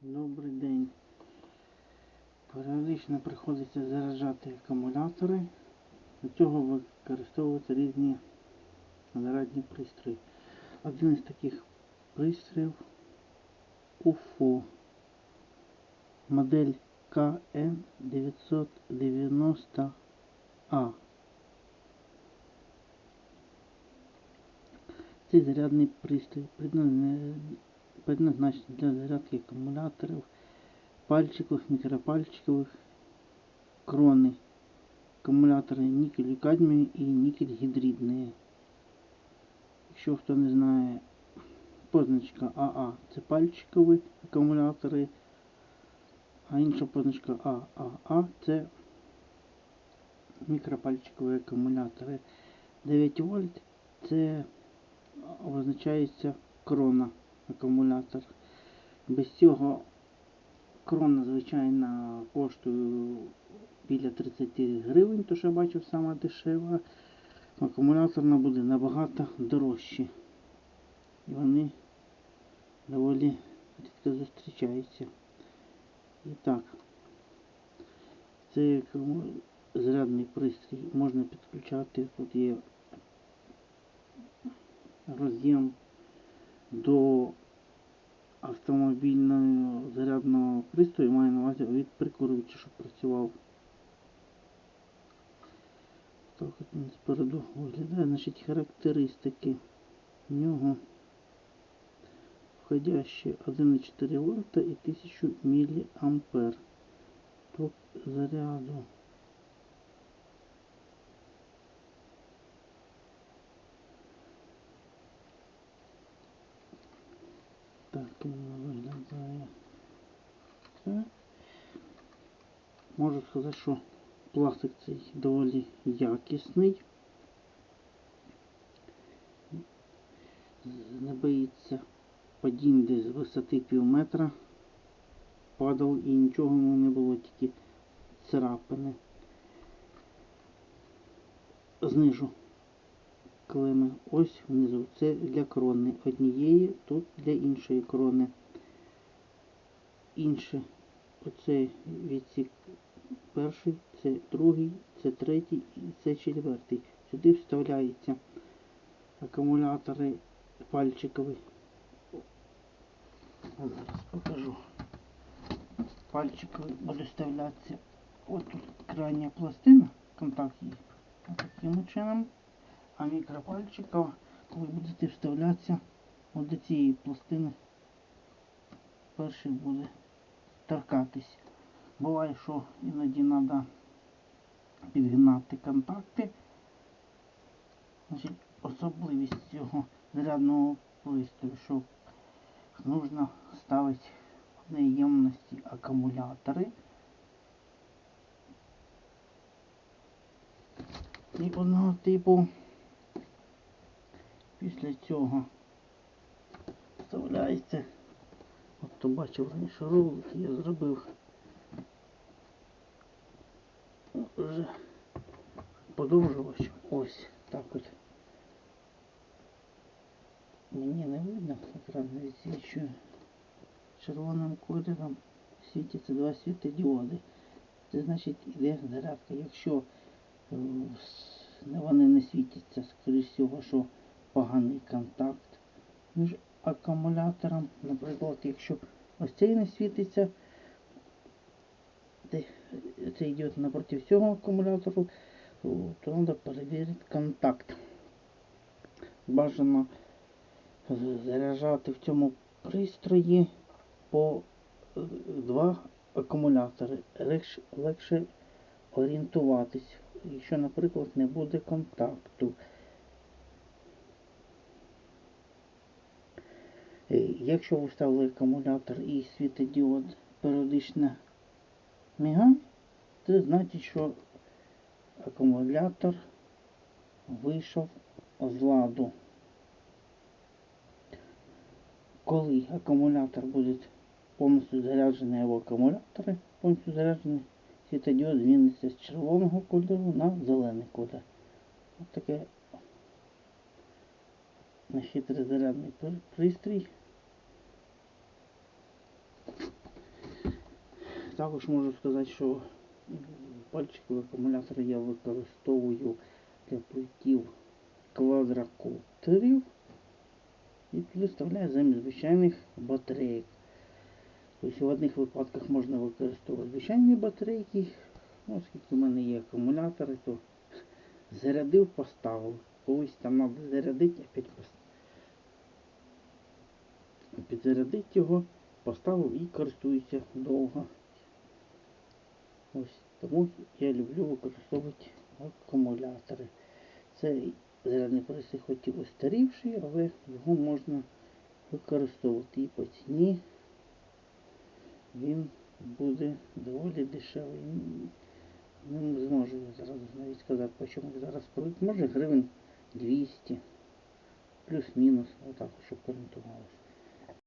Добрий день. Періодично приходиться заряджати акумулятори. Для цього використовуються різні зарядні пристрої. Один із таких пристроїв UFO. Модель KN990A. Цей зарядний пристрій предназна- для зарядки акумуляторів, пальчикових, мікропальчикових, крони, акумулятори нікелю кадмію і нікель гідридні. Якщо хто не знає, позначка АА це пальчикові акумулятори, а інша позначка ААА це мікропальчикові акумулятори. 9 вольт це означається крона акумулятор. Без цього крона, звичайно, коштує біля 30 гривень, то що я бачив сама дешева. Акумуляторна буде набагато дорожче. І вони доволі рідко зустрічаються. І так, цей зарядний пристрій можна підключати. Тут є роз'єм до автомобільного зарядного пристрою, маю на увазі від прикурювача, щоб працював. Так він спереду виглядає, значить характеристики в нього входящі 1,4 вольта і 1000 мА. Ток заряду. Можу сказати, що пластик цей доволі якісний. Не боїться падінь десь з висоти пів метра. Падав і нічого йому не було, тільки царапини. Знижу клеми. Ось внизу. Це для крони однієї, тут для іншої крони. Інше. Оцей відсік перший, це другий, це третій і це четвертий. Сюди вставляються акумулятори пальчикові. Зараз покажу. Пальчиковий буде вставлятися. От тут крайня пластина, контакт є. Таким чином. А мікропальчикова, коли будете вставлятися от до цієї пластини, перший буде торкатись. Буває, що іноді треба підгнати контакти. Значить, особливість цього зарядного пристрою, що нужно ставити в неємності акумулятори. І одного типу після цього вставляється. От хто бачив раніше ролик, я зробив вже подовжувач. Ось так от. Мені не видно, екран не відсвічує. Червоним кольором світяться два світодіоди. Це значить іде зарядка. Якщо е, вони не світяться, скоріш всього, що поганий контакт між акумулятором. Наприклад, якщо ось цей не світиться, це йде напроти всього акумулятору, то треба перевірити контакт. Бажано заряджати в цьому пристрої по е, два акумулятори. Легше, легше орієнтуватись, якщо, наприклад, не буде контакту. Якщо ви вставили акумулятор і світодіод періодично мігає, це значить, що акумулятор вийшов з ладу. Коли акумулятор буде повністю заряджений або акумулятори повністю заряджені, світодіод зміниться з червоного кольору на зелений колір. Ось таке на хитрий зарядний пристрій. також можу сказати, що пальчикові акумулятори я використовую для пультів квадрокоптерів і туди вставляю замість звичайних батарейок. Тобто в одних випадках можна використовувати звичайні батарейки, ну, оскільки в мене є акумулятори, то зарядив, поставив. Колись там треба зарядити, опять. Підзарядити його, поставив і користуюся довго. Ось тому я люблю використовувати акумулятори. Цей зарядний пристрій хоч і устарівший, але його можна використовувати і по ціні. Він буде доволі дешевий. Не зможу зараз навіть сказати, по чому зараз продають. Може гривень 200, плюс-мінус, отак, щоб орієнтувалося.